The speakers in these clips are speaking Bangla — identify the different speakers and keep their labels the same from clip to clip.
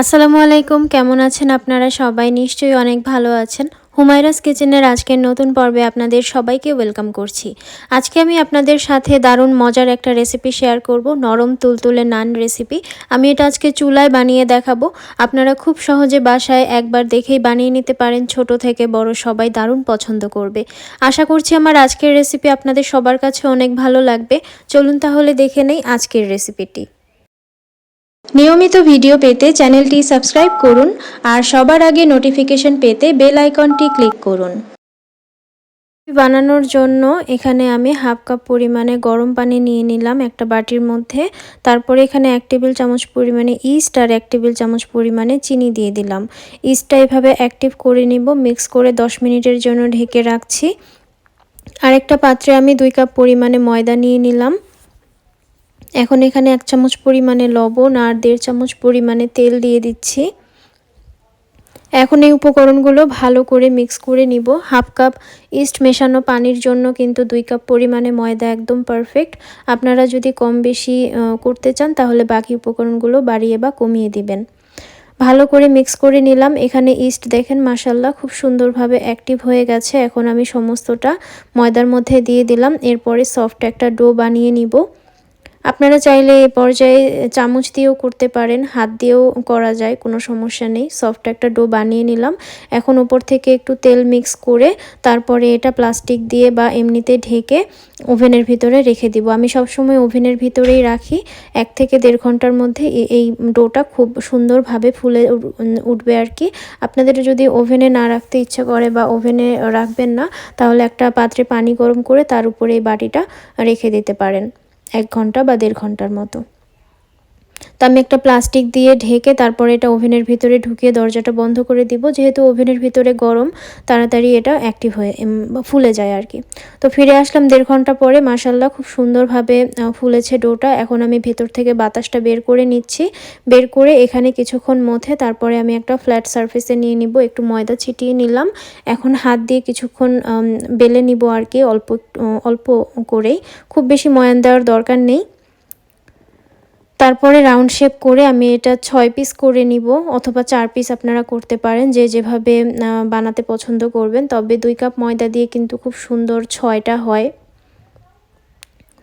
Speaker 1: আসসালামু আলাইকুম, কেমন আছেন আপনারা? সবাই নিশ্চয়ই অনেক ভালো আছেন। হুমায়রাস কিচেনের আজকের নতুন পর্বে আপনাদের সবাইকে ওয়েলকাম করছি। আজকে আমি আপনাদের সাথে দারুণ মজার একটা রেসিপি শেয়ার করব, নরম তুলতুলে নান রেসিপি। আমি এটা আজকে চুলায় বানিয়ে দেখাবো। আপনারা খুব সহজে বাসায় একবার দেখেই বানিয়ে নিতে পারেন, ছোট থেকে বড় সবাই দারুণ পছন্দ করবে। আশা করছি আমার আজকের রেসিপি আপনাদের সবার কাছে অনেক ভালো লাগবে। চলুন তাহলে দেখে নেই আজকের রেসিপিটি। নিয়মিত ভিডিও পেতে চ্যানেলটি সাবস্ক্রাইব করুন আর সবার আগে নোটিফিকেশন পেতে বেল আইকনটি ক্লিক করুন। বানানোর জন্য এখানে আমি হাফ কাপ পরিমাণে গরম পানি নিয়ে নিলাম একটা বাটির মধ্যে। তারপরে এখানে এক টেবিল চামচ পরিমাণে ইস্ট আর এক টেবিল চামচ পরিমাণে চিনি দিয়ে দিলাম। ইস্টটা এভাবে অ্যাক্টিভ করে নিব, মিক্স করে 10 মিনিটের জন্য ঢেকে রাখছি। আরেকটা পাত্রে আমি দুই কাপ পরিমাণে ময়দা নিয়ে নিলাম। এখন এখানে এক চামচ পরিমাণে লবণ আর দেড় চামচ পরিমাণে তেল দিয়ে দিচ্ছি। এখন এই উপকরণগুলো ভালো করে মিক্স করে নিব। হাফ কাপ ইস্ট মেশানো পানির জন্য কিন্তু দুই কাপ পরিমাণে ময়দা একদম পারফেক্ট। আপনারা যদি কম বেশি করতে চান তাহলে বাকি উপকরণগুলো বাড়িয়ে বা কমিয়ে দিবেন। ভালো করে মিক্স করে নিলাম। এখানে ইস্ট দেখেন মাসাল্লাহ খুব সুন্দরভাবে অ্যাক্টিভ হয়ে গেছে। এখন আমি সমস্তটা ময়দার মধ্যে দিয়ে দিলাম। এরপরে সফট একটা ডো বানিয়ে নিব। আপনারা চাইলে এ পর্যায়ে চামচ দিয়েও করতে পারেন, হাত দিয়েও করা যায়, কোনো সমস্যা নেই। সফট একটা ডো বানিয়ে নিলাম। এখন উপর থেকে একটু তেল মিক্স করে তারপরে এটা প্লাস্টিক দিয়ে বা এমনিতে ঢেকে ওভেনের ভিতরে রেখে দিব। আমি সবসময় ওভেনের ভিতরেই রাখি। এক থেকে দেড় ঘণ্টার মধ্যে এই ডোটা খুব সুন্দরভাবে ফুলে উঠবে আর কি। আপনাদের যদি ওভেনে না রাখতে ইচ্ছা করে বা ওভেনে রাখবেন না, তাহলে একটা পাত্রে পানি গরম করে তার উপরে এই বাটিটা রেখে দিতে পারেন। এক ঘণ্টা বা দেড় ঘণ্টার মতো। তো আমি একটা প্লাস্টিক দিয়ে ঢেকে তারপরে এটা ওভেনের ভিতরে ঢুকিয়ে দরজাটা বন্ধ করে দিব। যেহেতু ওভেনের ভিতরে গরম, তাড়াতাড়ি এটা অ্যাক্টিভ হয়ে ফুলে যায় আর কি। তো ফিরে আসলাম দেড় ঘণ্টা পরে। মাসাল্লাহ খুব সুন্দরভাবে ফুলেছে ডোটা। এখন আমি ভেতর থেকে বাতাসটা বের করে নিচ্ছি। বের করে এখানে কিছুক্ষণ মধ্যে তারপরে আমি একটা ফ্ল্যাট সারফেসে নিয়ে নিব। একটু ময়দা ছিটিয়ে নিলাম। এখন হাত দিয়ে কিছুক্ষণ বেলে নিব আর কি, অল্প অল্প করেই। খুব বেশি ময়ান দেওয়ার দরকার নেই। তারপরে রাউন্ড শেপ করে আমি এটা ছয় পিস করে নিব, অথবা চার পিস আপনারা করতে পারেন, যে যেভাবে বানাতে পছন্দ করবেন। তবে দুই কাপ ময়দা দিয়ে কিন্তু খুব সুন্দর ছয়টা হয়।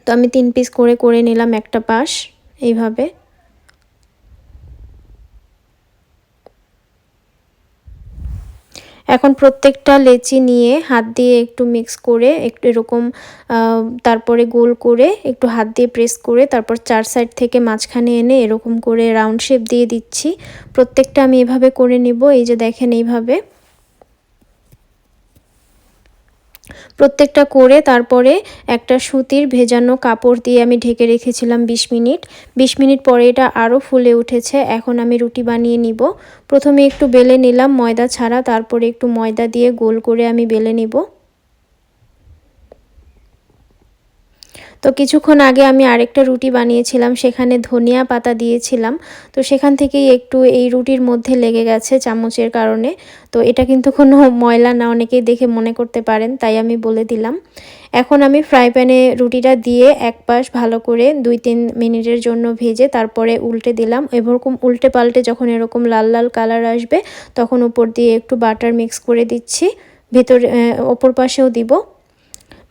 Speaker 1: তো আমি তিন পিস করে করে নিলাম একটা পাশ, এইভাবে। এখন প্রত্যেকটা লেচি নিয়ে হাত দিয়ে একটু মিক্স করে, একটু এরকম তারপরে গোল করে একটু হাত দিয়ে প্রেস করে তারপর চার সাইড থেকে মাঝখানে এনে এরকম করে রাউন্ড শেপ দিয়ে দিচ্ছি। প্রত্যেকটা আমি এভাবে করে নিব, এই যে দেখেন এইভাবে। প্রত্যেকটা করে তারপরে একটা সুতির ভেজানো কাপড় দিয়ে আমি ঢেকে রেখেছিলাম ২০ মিনিট। ২০ মিনিট পরে এটা আরও ফুলে উঠেছে। এখন আমি রুটি বানিয়ে নিব। প্রথমে একটু বেলে নিলাম ময়দা ছাড়া, তারপরে একটু ময়দা দিয়ে গোল করে আমি বেলে নিব। তো কিছুক্ষণ আগে আমি আরেকটা রুটি বানিয়েছিলাম, সেখানে ধনিয়া পাতা দিয়েছিলাম। তো সেখান থেকেই একটু এই রুটির মধ্যে লেগে গেছে চামচের কারণে। তো এটা কিন্তু কোনো ময়লা না, অনেকেই দেখে মনে করতে পারেন, তাই আমি বলে দিলাম। এখন আমি ফ্রাই প্যানে রুটিটা দিয়ে এক পাশ ভালো করে দুই তিন মিনিটের জন্য ভেজে তারপরে উল্টে দিলাম। এরকম উল্টে পাল্টে যখন এরকম লাল লাল কালার আসবে, তখন উপর দিয়ে একটু বাটার মিক্স করে দিচ্ছি। ভেতরে ওপর পাশেও দিব।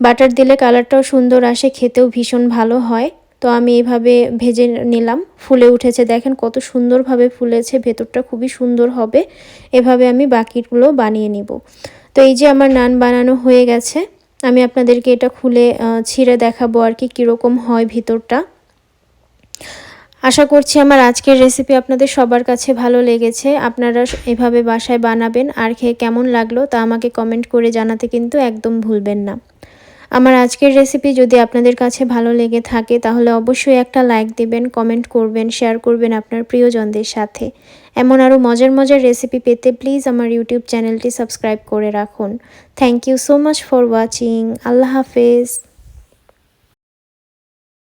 Speaker 1: বাটার দিলে কালারটাও সুন্দর আসে, খেতেও ভীষণ ভালো হয়। তো আমি এইভাবে ভেজে নিলাম, ফুলে উঠেছে। দেখেন কত সুন্দরভাবে ফুলেছে, ভেতরটা খুবই সুন্দর হবে। এভাবে আমি বাকিগুলো বানিয়ে নিব। তো এই যে আমার নান বানানো হয়ে গেছে, আমি আপনাদেরকে এটা খুলে ছিঁড়ে দেখাবো আর কি কীরকম হয় ভিতরটা। আশা করছি আমার আজকের রেসিপি আপনাদের সবার কাছে ভালো লেগেছে। আপনারা এভাবে বাসায় বানাবেন আর খেয়ে কেমন লাগল তা আমাকে কমেন্ট করে জানাতে কিন্তু একদম ভুলবেন না। আমার আজকের রেসিপি যদি আপনাদের কাছে ভালো লেগে থাকে, তাহলে অবশ্যই একটা লাইক দেবেন কমেন্ট করবেন শেয়ার করবেন আপনার প্রিয়জনদের সাথে। এমন আরও মজার মজার রেসিপি পেতে প্লিজ আমার ইউটিউব চ্যানেলটি সাবস্ক্রাইব করে রাখুন। Thank you so much for watching আল্লাহ হাফেজ।